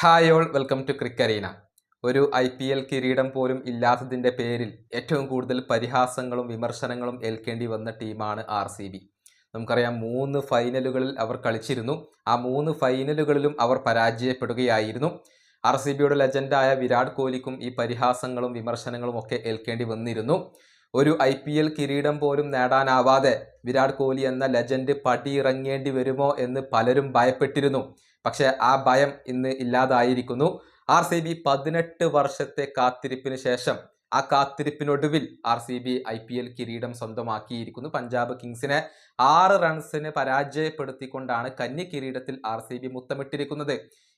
Hi all welcome to ക്രിക്കറീന ഒരു I P L കിരീടം പോലും ഇല്ലാത്തതിന്റെ പേരിൽ ഏറ്റവും കൂടുതൽ പരിഹാസങ്ങളും വിമർശനങ്ങളും ഏൽക്കേണ്ടി വന്ന ടീമാണ് ആർ സി ബി. നമുക്കറിയാം മൂന്ന് ഫൈനലുകളിൽ അവർ കളിച്ചിരുന്നു. ആ മൂന്ന് ഫൈനലുകളിലും അവർ പരാജയപ്പെടുകയായിരുന്നു. ആർ സി ബിയുടെ ലെജൻഡായ വിരാട് കോഹ്ലിക്കും ഈ പരിഹാസങ്ങളും വിമർശനങ്ങളും ഒക്കെ ഏൽക്കേണ്ടി വന്നിരുന്നു. ഒരു ഐ പി എൽ കിരീടം പോലും നേടാനാവാതെ വിരാട് കോഹ്ലി എന്ന ലെജൻഡ് പടിയിറങ്ങേണ്ടി വരുമോ എന്ന് പലരും ഭയപ്പെട്ടിരുന്നു. പക്ഷെ ആ ഭയം ഇന്ന് ഇല്ലാതായിരിക്കുന്നു. ആർ സി ബി പതിനെട്ട് വർഷത്തെ കാത്തിരിപ്പിന് ശേഷം ആ കാത്തിരിപ്പിനൊടുവിൽ R C B I P L കിരീടം സ്വന്തമാക്കിയിരിക്കുന്നു. പഞ്ചാബ് കിങ്സിനെ ആറ് റൺസിന് പരാജയപ്പെടുത്തിക്കൊണ്ടാണ് കന്നി കിരീടത്തിൽ ആർ സി ബി മുത്തമിട്ടിരിക്കുന്നത്.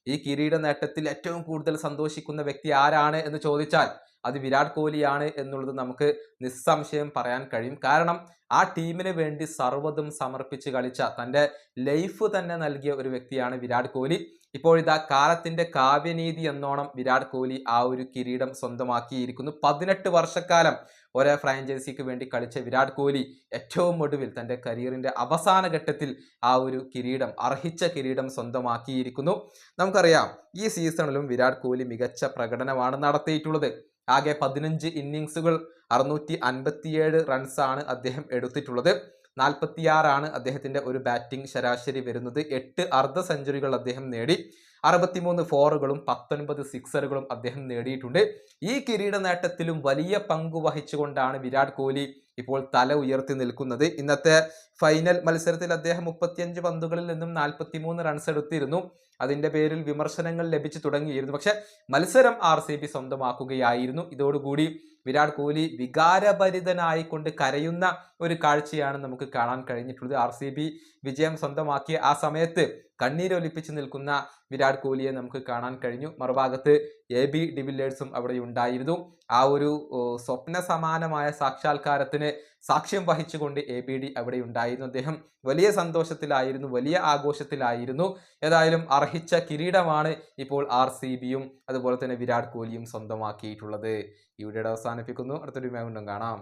ഈ കിരീട നേട്ടത്തിൽ ഏറ്റവും കൂടുതൽ സന്തോഷിക്കുന്ന വ്യക്തി ആരാണ് എന്ന് ചോദിച്ചാൽ അത് വിരാട് കോഹ്ലിയാണ് എന്നുള്ളത് നമുക്ക് നിസ്സംശയം പറയാൻ കഴിയും. കാരണം ആ ടീമിന് വേണ്ടി സർവതും സമർപ്പിച്ച് കളിച്ച തന്റെ ലൈഫ് തന്നെ നൽകിയ ഒരു വ്യക്തിയാണ് വിരാട് കോഹ്ലി. ഇപ്പോൾ ഇതാ കാലത്തിന്റെ കാവ്യനീതി എന്നോണം വിരാട് കോഹ്ലി ആ ഒരു കിരീടം സ്വന്തമാക്കിയിരിക്കുന്നു. പതിനെട്ട് വർഷക്കാലം ഒരേ ഫ്രാഞ്ചൈസിക്ക് വേണ്ടി കളിച്ച വിരാട് കോഹ്ലി ഏറ്റവും ഒടുവിൽ തന്റെ കരിയറിന്റെ അവസാന ഘട്ടത്തിൽ ആ ഒരു കിരീടം അർഹിച്ച കിരീടം സ്വന്തമാക്കിയിരിക്കുന്നു. നമുക്കറിയാം ഈ സീസണിലും വിരാട് കോഹ്ലി മികച്ച പ്രകടനമാണ് നടത്തിയിട്ടുള്ളത്. ആകെ പതിനഞ്ച് ഇന്നിങ്സുകൾ അറുന്നൂറ്റി അൻപത്തിയേഴ് റൺസാണ് അദ്ദേഹം എടുത്തിട്ടുള്ളത്. നാൽപ്പത്തിയാറാണ് അദ്ദേഹത്തിന്റെ ഒരു ബാറ്റിംഗ് ശരാശരി വരുന്നത്. എട്ട് അർദ്ധ സെഞ്ചുറികൾ അദ്ദേഹം നേടി. അറുപത്തിമൂന്ന് ഫോറുകളും പത്തൊൻപത് സിക്സറുകളും അദ്ദേഹം നേടിയിട്ടുണ്ട്. ഈ കിരീട നേട്ടത്തിലും വലിയ പങ്ക് വഹിച്ചുകൊണ്ടാണ് വിരാട് കോഹ്ലി ഇപ്പോൾ തല ഉയർത്തി നിൽക്കുന്നത്. ഇന്നത്തെ ഫൈനൽ മത്സരത്തിൽ അദ്ദേഹം മുപ്പത്തിയഞ്ച് പന്തുകളിൽ നിന്നും നാൽപ്പത്തിമൂന്ന് റൺസ് എടുത്തിരുന്നു. അതിന്റെ പേരിൽ വിമർശനങ്ങൾ ലഭിച്ചു തുടങ്ങിയിരുന്നു. പക്ഷെ മത്സരം ആർ സി ബി സ്വന്തമാക്കുകയായിരുന്നു. ഇതോടുകൂടി വിരാട് കോഹ്ലി വികാരഭരിതനായിക്കൊണ്ട് കരയുന്ന ഒരു കാഴ്ചയാണ് നമുക്ക് കാണാൻ കഴിഞ്ഞിട്ടുള്ളത്. ആർ സി ബി വിജയം സ്വന്തമാക്കിയ ആ സമയത്ത് കണ്ണീരൊലിപ്പിച്ച് നിൽക്കുന്ന വിരാട് കോഹ്ലിയെ നമുക്ക് കാണാൻ കഴിഞ്ഞു. മറുഭാഗത്ത് എ ബി ഡിവില്ലേഴ്സും അവിടെ ഉണ്ടായിരുന്നു. ആ ഒരു സ്വപ്ന സമാനമായ സാക്ഷാത്കാരത്തിന് സാക്ഷ്യം വഹിച്ചുകൊണ്ട് എ ബി ഡി അവിടെ ഉണ്ടായിരുന്നു. അദ്ദേഹം വലിയ സന്തോഷത്തിലായിരുന്നു വലിയ ആഘോഷത്തിലായിരുന്നു. ഏതായാലും അർഹിച്ച കിരീടമാണ് ഇപ്പോൾ ആർ സി ബിയും അതുപോലെ തന്നെ വിരാട് കോഹ്ലിയും സ്വന്തമാക്കിയിട്ടുള്ളത്. വീഡിയോയുടെ അവസാനിപ്പിക്കുന്നു. അടുത്തൊരു വീണ്ടും കാണാം.